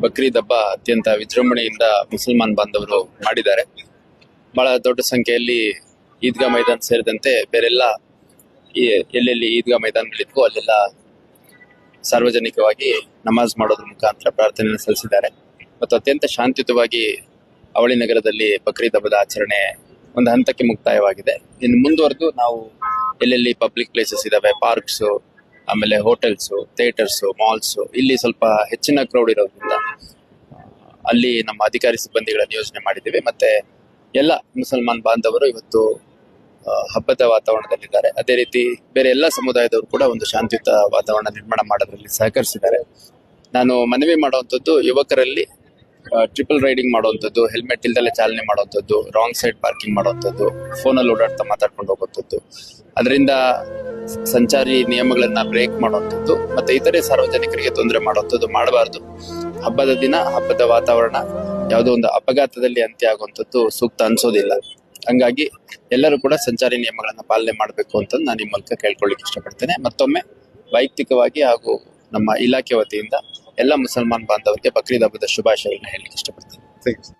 ಬಕ್ರೀದ್ ಹಬ್ಬ ಅತ್ಯಂತ ವಿಜೃಂಭಣೆಯಿಂದ ಮುಸಲ್ಮಾನ್ ಬಾಂಧವರು ಮಾಡಿದ್ದಾರೆ. ಬಹಳ ದೊಡ್ಡ ಸಂಖ್ಯೆಯಲ್ಲಿ ಈದ್ಗಾ ಮೈದಾನ ಸೇರಿದಂತೆ ಬೇರೆಲ್ಲ ಈ ಎಲ್ಲೆಲ್ಲಿ ಈದ್ಗಾ ಮೈದಾನಗಳಿದ್ವು ಅಲ್ಲೆಲ್ಲ ಸಾರ್ವಜನಿಕವಾಗಿ ನಮಾಜ್ ಮಾಡೋದ್ರ ಮುಖಾಂತರ ಪ್ರಾರ್ಥನೆಯನ್ನು ಸಲ್ಲಿಸಿದ್ದಾರೆ. ಮತ್ತು ಅತ್ಯಂತ ಶಾಂತಿಯುತವಾಗಿ ಅವಳಿ ನಗರದಲ್ಲಿ ಬಕ್ರೀದ್ ಹಬ್ಬದ ಆಚರಣೆ ಒಂದು ಹಂತಕ್ಕೆ ಮುಕ್ತಾಯವಾಗಿದೆ. ಇನ್ನು ಮುಂದುವರೆದು ನಾವು ಎಲ್ಲೆಲ್ಲಿ ಪಬ್ಲಿಕ್ ಪ್ಲೇಸಸ್ ಇದಾವೆ ಪಾರ್ಕ್ಸ್ ಆಮೇಲೆ ಹೋಟೆಲ್ಸ್, ಥಿಯೇಟರ್ಸ್, ಮಾಲ್ಸು, ಇಲ್ಲಿ ಸ್ವಲ್ಪ ಹೆಚ್ಚಿನ ಕ್ರೌಡ್ ಇರೋದ್ರಿಂದ ಅಲ್ಲಿ ನಮ್ಮ ಅಧಿಕಾರಿ ಸಿಬ್ಬಂದಿಗಳನ್ನು ಯೋಜನೆ ಮಾಡಿದ್ದೀವಿ. ಮತ್ತೆ ಎಲ್ಲ ಮುಸಲ್ಮಾನ್ ಬಾಂಧವರು ಇವತ್ತು ಹಬ್ಬದ ವಾತಾವರಣದಲ್ಲಿದ್ದಾರೆ. ಅದೇ ರೀತಿ ಬೇರೆ ಎಲ್ಲ ಸಮುದಾಯದವರು ಕೂಡ ಒಂದು ಶಾಂತಿಯುತ ವಾತಾವರಣ ನಿರ್ಮಾಣ ಮಾಡೋದ್ರಲ್ಲಿ ಸಹಕರಿಸಿದ್ದಾರೆ. ನಾನು ಮನವಿ ಮಾಡುವಂಥದ್ದು, ಯುವಕರಲ್ಲಿ ಟ್ರಿಪಲ್ ರೈಡಿಂಗ್ ಮಾಡುವಂಥದ್ದು ಹೆಲ್ಮೆಟ್ ಇಲ್ದಲೆ ಚಾಲನೆ ಮಾಡುವಂಥದ್ದು ರಾಂಗ್ ಸೈಡ್ ಪಾರ್ಕಿಂಗ್ ಮಾಡುವಂಥದ್ದು ಫೋನಲ್ಲಿ ಓಡಾಡ್ತಾ ಮಾತಾಡ್ಕೊಂಡು ಹೋಗುವಂಥದ್ದು. ಅದರಿಂದ ಸಂಚಾರಿ ನಿಯಮಗಳನ್ನ ಬ್ರೇಕ್ ಮಾಡುವಂಥದ್ದು, ಮತ್ತೆ ಇತರೆ ಸಾರ್ವಜನಿಕರಿಗೆ ತೊಂದರೆ ಮಾಡುವಂಥದ್ದು ಮಾಡಬಾರ್ದು. ಹಬ್ಬದ ದಿನ, ಹಬ್ಬದ ವಾತಾವರಣ ಯಾವುದೋ ಒಂದು ಅಪಘಾತದಲ್ಲಿ ಅಂತ್ಯ ಆಗುವಂಥದ್ದು ಸೂಕ್ತ ಅನ್ಸೋದಿಲ್ಲ. ಹಂಗಾಗಿ ಎಲ್ಲರೂ ಕೂಡ ಸಂಚಾರಿ ನಿಯಮಗಳನ್ನ ಪಾಲನೆ ಮಾಡಬೇಕು ಅಂತ ನಾನು ಈ ಮೂಲಕ ಕೇಳ್ಕೊಳ್ಳಿಕ್ಕೆ ಇಷ್ಟಪಡ್ತೇನೆ. ಮತ್ತೊಮ್ಮೆ ವೈಯಕ್ತಿಕವಾಗಿ ಹಾಗೂ ನಮ್ಮ ಇಲಾಖೆ ವತಿಯಿಂದ ಎಲ್ಲ ಮುಸಲ್ಮಾನ್ ಬಾಂಧವರಿಗೆ ಬಕ್ರೀದ್ ಹಬ್ಬದ ಶುಭಾಶಯಗಳನ್ನ ಹೇಳಲಿಕ್ಕೆ ಇಷ್ಟಪಡ್ತೇನೆ.